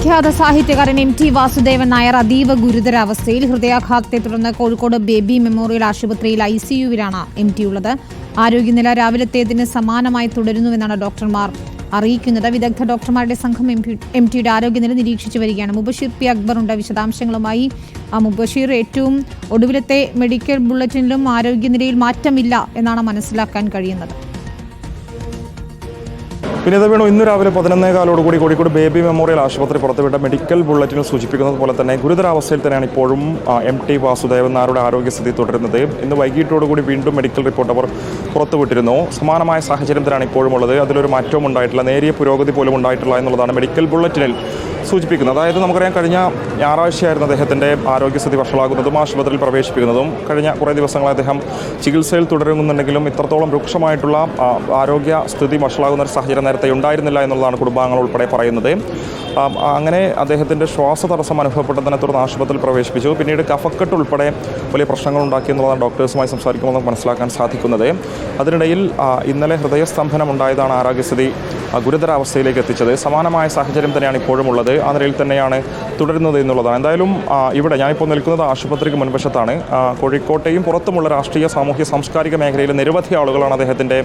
വിഖ്യാത സാഹിത്യകാരൻ M T Vasudevan Nair അതീവ ഗുരുതരാവസ്ഥയിൽ ഹൃദയാഘാതത്തെ തുടർന്ന് കോഴിക്കോട് ബേബി മെമ്മോറിയൽ ആശുപത്രിയിൽ ഐ സി യുവിലാണ് എം ടി ഉള്ളത്. ആരോഗ്യനില രാവിലത്തേതിന് സമാനമായി തുടരുന്നുവെന്നാണ് ഡോക്ടർമാർ അറിയിക്കുന്നത്. വിദഗ്ധ ഡോക്ടർമാരുടെ സംഘം എം ടിയുടെ ആരോഗ്യനില നിരീക്ഷിച്ചു വരികയാണ്. മുബഷീർ പി അക്ബർ ഉണ്ട് വിശദാംശങ്ങളുമായി ആ മുബഷീർ ഏറ്റവും ഒടുവിലത്തെ മെഡിക്കൽ ബുള്ളറ്റിനിലും ആരോഗ്യനിലയിൽ മാറ്റമില്ല എന്നാണ് മനസ്സിലാക്കാൻ കഴിയുന്നത്. വിനീത വേണോ ഇന്ന് രാവിലെ പതിനൊന്നേകാലോട് കൂടി കോഴിക്കോട് ബേബി മെമ്മോറിയൽ ആശുപത്രി പുറത്തുവിട്ട മെഡിക്കൽ ബുള്ളറ്റിനിൽ സൂചിപ്പിക്കുന്നത് പോലെ തന്നെ ഗുരുതരാവസ്ഥയിൽ തന്നെയാണ് ഇപ്പോഴും എം ടി വാസുദേവൻ നായരുടെ ആരോഗ്യസ്ഥിതി തുടരുന്നത്. ഇന്ന് വൈകിട്ടോടുകൂടി വീണ്ടും മെഡിക്കൽ റിപ്പോർട്ട് അവർ പുറത്തുവിട്ടിരുന്നു. സമാനമായ സാഹചര്യം തന്നെയാണ് ഇപ്പോഴും ഉള്ളത്. അതിലൊരു മാറ്റവും ഉണ്ടായിട്ടില്ല. നേരിയ പുരോഗതി പോലും ഉണ്ടായിട്ടില്ല എന്നുള്ളതാണ് മെഡിക്കൽ ബുള്ളറ്റിനിൽ സൂചിപ്പിക്കുന്നത് അതായത് നമുക്കറിയാം കഴിഞ്ഞ ഞായറാഴ്ചയായിരുന്നു അദ്ദേഹത്തിന്റെ ആരോഗ്യസ്ഥിതി വഷളാകുന്നതും ആശുപത്രിയിൽ പ്രവേശിപ്പിക്കുന്നതും കഴിഞ്ഞ കുറേ ദിവസങ്ങളായി അദ്ദേഹം ചികിത്സയിൽ തുടരുന്നുണ്ടെങ്കിലും ഇത്രത്തോളം രൂക്ഷമായിട്ടുള്ള ആരോഗ്യ സ്ഥിതി വഷളാകുന്ന ഒരു സാഹചര്യം നേരത്തെ ഉണ്ടായിരുന്നില്ല എന്നുള്ളതാണ് കുടുംബാംഗങ്ങൾ ഉൾപ്പെടെ പറയുന്നത്. അങ്ങനെ അദ്ദേഹത്തിന്റെ ശ്വാസ തടസ്സം അനുഭവപ്പെട്ടതിനെ തുടർന്ന് ആശുപത്രിയിൽ പ്രവേശിപ്പിച്ചു. പിന്നീട് കഫക്കെട്ട് ഉൾപ്പെടെ വലിയ പ്രശ്നങ്ങൾ ഉണ്ടാക്കി എന്നുള്ളതാണ് ഡോക്ടേഴ്സുമായി സംസാരിക്കുമ്പോൾ നമുക്ക് മനസ്സിലാക്കാൻ സാധിക്കുന്നത്. അതിനിടയിൽ ഇന്നലെ ഹൃദയസ്തംഭനം ഉണ്ടായതാണ് ആരോഗ്യസ്ഥിതി ഗുരുതരാവസ്ഥയിലേക്ക് എത്തിച്ചത്. സമാനമായ സാഹചര്യം തന്നെയാണ് ഇപ്പോഴും ഉള്ളത് ആ നിലയിൽ തന്നെയാണ് തുടരുന്നത് എന്നുള്ളതാണ്. എന്തായാലും ഇവിടെ ഞാനിപ്പോൾ നിൽക്കുന്നത് ആശുപത്രിക്ക് മുൻവശത്താണ്. കോഴിക്കോട്ടെയും പുറത്തുമുള്ള രാഷ്ട്രീയ സാമൂഹ്യ സാംസ്കാരിക മേഖലയിലെ നിരവധി ആളുകളാണ് അദ്ദേഹത്തിന്റെ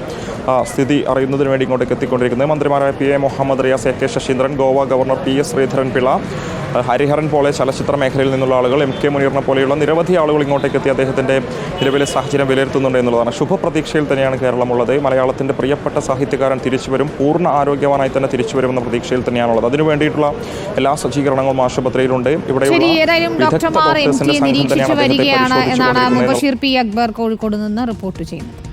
സ്ഥിതി അറിയുന്നതിന് വേണ്ടി ഇങ്ങോട്ടേക്ക് എത്തിക്കൊണ്ടിരിക്കുന്നത്. മന്ത്രിമാരായ P A Muhammad Riyas A K Saseendran Goa governor P S Sreedharan Pillai ആ, ഹരിഹരൻ പോലെ ചലച്ചിത്ര മേഖലയിൽ നിന്നുള്ള ആളുകൾ എം കെ മുനീറിനെ പോലെയുള്ള നിരവധി ആളുകൾ ഇങ്ങോട്ടേക്ക് എത്തി അദ്ദേഹത്തിന്റെ നിലവിലെ സാഹചര്യം വിലയിരുത്തുന്നുണ്ട് എന്നുള്ളതാണ്. ശുഭപ്രതീക്ഷയിൽ തന്നെയാണ് കേരളമുള്ളത്. മലയാളത്തിന്റെ പ്രിയപ്പെട്ട സാഹിത്യകാരൻ തിരിച്ചു വരും. പൂർണ ആരോഗ്യവാനായി തന്നെ തിരിച്ചു വരുമെന്ന പ്രതീക്ഷയിൽ തന്നെയാണുള്ളത്. അതിനു വേണ്ടിയിട്ടുള്ള എല്ലാ സജ്ജീകരണങ്ങളും ആശുപത്രിയിലുണ്ട്. ഇവിടെ ഡോക്ടർമാർ നിരീക്ഷിച്ചു വരികയാണ് എന്നാണ്. മുബഷീർ പി അക്ബർ കോഴിക്കോട് നിന്ന് റിപ്പോർട്ട് ചെയ്യുന്നത്.